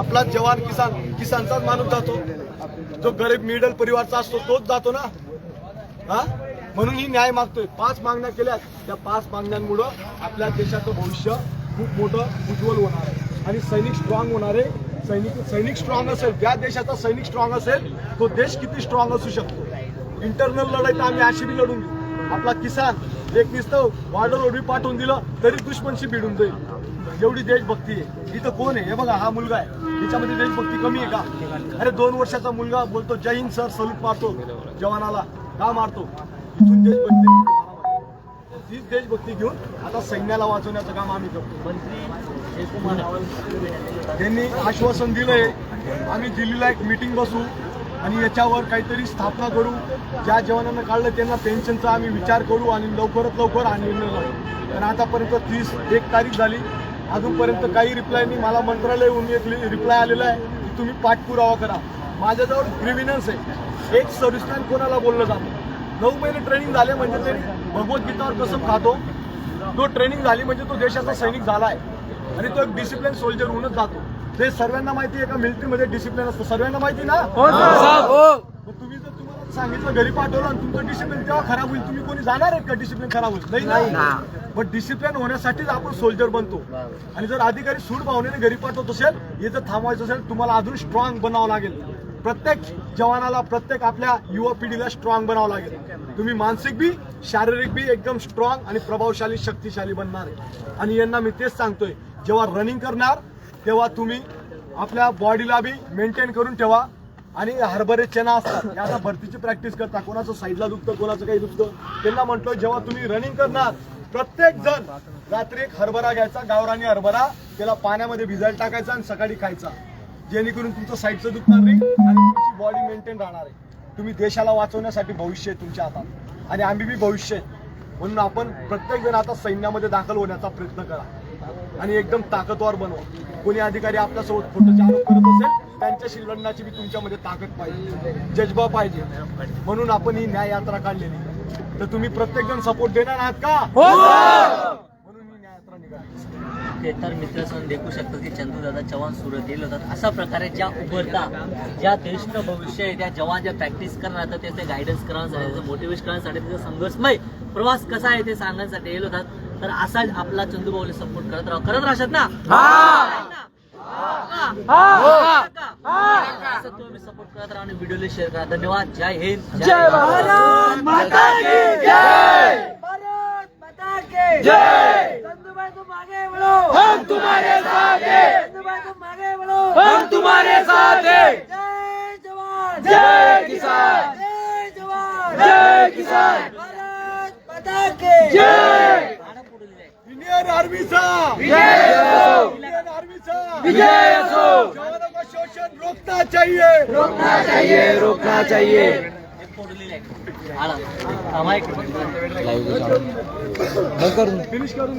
आपला जवान किसान किसानचाच माणूस जातो. जो गरीब मिडल परिवारचा असतो तोच जातो ना. हा? म्हणून ही न्याय मागतोय. पाच मागण्या केल्या त्या पाच मागण्यांमुळं आपल्या देशाचं भविष्य खूप मोठं उज्ज्वल होणार आहे. आणि सैनिक स्ट्रॉंग होणार आहे. सैनिक सैनिक स्ट्रॉंग असेल ज्या देशाचा सैनिक स्ट्रॉंग असेल तो देश किती स्ट्रॉंग असू शकतो? इंटरनल लढाई तर आम्ही अशी बी लढून घेऊ आपला किसान एक नुसतं बॉर्डर ओढी पाठवून दिलं तरी दुश्मनशी भिडून जाईल. एवढी देशभक्ती आहे. इथं कोण आहे? हे बघा हा मुलगा आहे. याच्यामध्ये देशभक्ती कमी आहे का? अरे दोन वर्षाचा मुलगा बोलतो जय हिंद सर सलूट मारतो जवानाला का मारतो? इथून देशभक्ती तीच देशभक्ती घेऊन आता सैन्याला वाचवण्याचं काम आम्ही करतो. मंत्री त्यांनी आश्वासन दिलंय आम्ही दिल्लीला एक मीटिंग बसू आणि याच्यावर काहीतरी स्थापना करू. ज्या जवानांना काढलं त्यांना पेन्शनचा आम्ही विचार करू आणि लवकरात लवकर हा निर्णय लावू कारण आतापर्यंत तीस एक तारीख झाली. अजूनपर्यंत काही रिप्लाय नाही मला मंत्रालयाहून एक रिप्लाय आलेला आहे की तुम्ही पाठपुरावा करा. माझ्याजवळ ग्रिव्हिनन्स आहे. एक सर्व्हिसमॅन कोणाला बोललं जातं? नऊ महिने ट्रेनिंग झाले म्हणजे तरी भगवद्गीतावर कसं खातो? तो ट्रेनिंग झाली म्हणजे तो देशाचा सैनिक झाला आहे आणि तो एक डिसिप्लिन सोल्जर होऊनच जातो. ते सर्वांना माहिती आहे का? मिलिटरीमध्ये डिसिप्लिन असतं. सर्वांना माहिती ना? मग तुम्ही जर सांगितलं घरी पाठवलं आणि तुमचं डिसिप्लिन तेव्हा खराब होईल. तुम्ही कोणी जाणार आहेत का डिसिप्लिन खराब होईल? नाही ना. पण डिसिप्लिन होण्यासाठीच आपण सोल्जर बनतो. आणि जर अधिकारी सूट भावनेने घरी पाठवत असेल हे जर थांबवायचं असेल तुम्हाला अजून स्ट्रॉंग बनावं लागेल. प्रत्येक जवानाला प्रत्येक आपल्या युवा पिढीला स्ट्रॉंग बनावं लागेल. तुम्ही मानसिक बी शारीरिक बी एकदम स्ट्रॉंग आणि प्रभावशाली शक्तिशाली बनणार. आहे आणि यांना मी तेच सांगतोय जेव्हा रनिंग करणार तेव्हा तुम्ही आपल्या बॉडीला बी मेंटेन करून ठेवा. आणि हरभरे चना असतात या आता भरतीची प्रॅक्टिस करता. कोणाचं साईडला दुखतं कोणाचं काही दुखतं? त्यांना म्हटलं जेव्हा तुम्ही रनिंग करणार प्रत्येक जण रात्री एक हरभरा घ्यायचा गावरानी हरभरा त्याला पाण्यामध्ये भिजायला टाकायचा आणि सकाळी खायचा. जेणेकरून तुमचं साईडचं दुखणार नाही आणि तुमची बॉडी मेंटेन राहणार आहे. तुम्ही देशाला वाचवण्यासाठी भविष्य आहे तुमच्या हातात. आणि आम्ही बी भविष्य आहे. म्हणून आपण प्रत्येक जण आता सैन्यामध्ये दाखल होण्याचा प्रयत्न करा. आणि एकदम ताकदवार बनवा. कोणी अधिकारी आपल्यासोबत फोटोचे आरोप करत असेल त्यांच्याशी लढण्याची बी तुमच्यामध्ये ताकद पाहिजे जज्बा पाहिजे. म्हणून आपण ही न्याय यात्रा काढलेली. तर तुम्ही प्रत्येक जण सपोर्ट देणार आहात का? म्हणून ही न्याय यात्रा निघाली. ते तर मित्र सण देखू शकतात की चंदूदादा चव्हाण सुरत येईल होतात अशा प्रकारे ज्या उभरता ज्या देशचं भविष्य आहे त्या जवान ज्या प्रॅक्टिस करणार तर त्याचे गायडन्स करण्यासाठी त्याचं मोटिवेशन करण्यासाठी त्याचा संघर्षमय प्रवास कसा आहे ते सांगण्यासाठी येईल होतात तर असाच आपला चंदू भाऊला सपोर्ट करत राहा. करत राहशात ना? असं तुम्ही सपोर्ट करत राहा आणि व्हिडिओला शेअर करा धन्यवाद जय हिंद जय भारत माता की जय भारत माता की जय तुम आगे बढ़ो हम तुम्हारे साथ हैं चंदूभाई तुम आगे बढ़ो हम तुम्हारे साथ हैं जय जवान जय किसान जय जवान जय किसान भारत माता की जय इंडियन आर्मीचा विजय असो इंडियन आर्मीचा विजय असो जवानों का शोषण रोकना चाहिए। रोकना चाहिए। रोकना चाहिए. फिनिश करून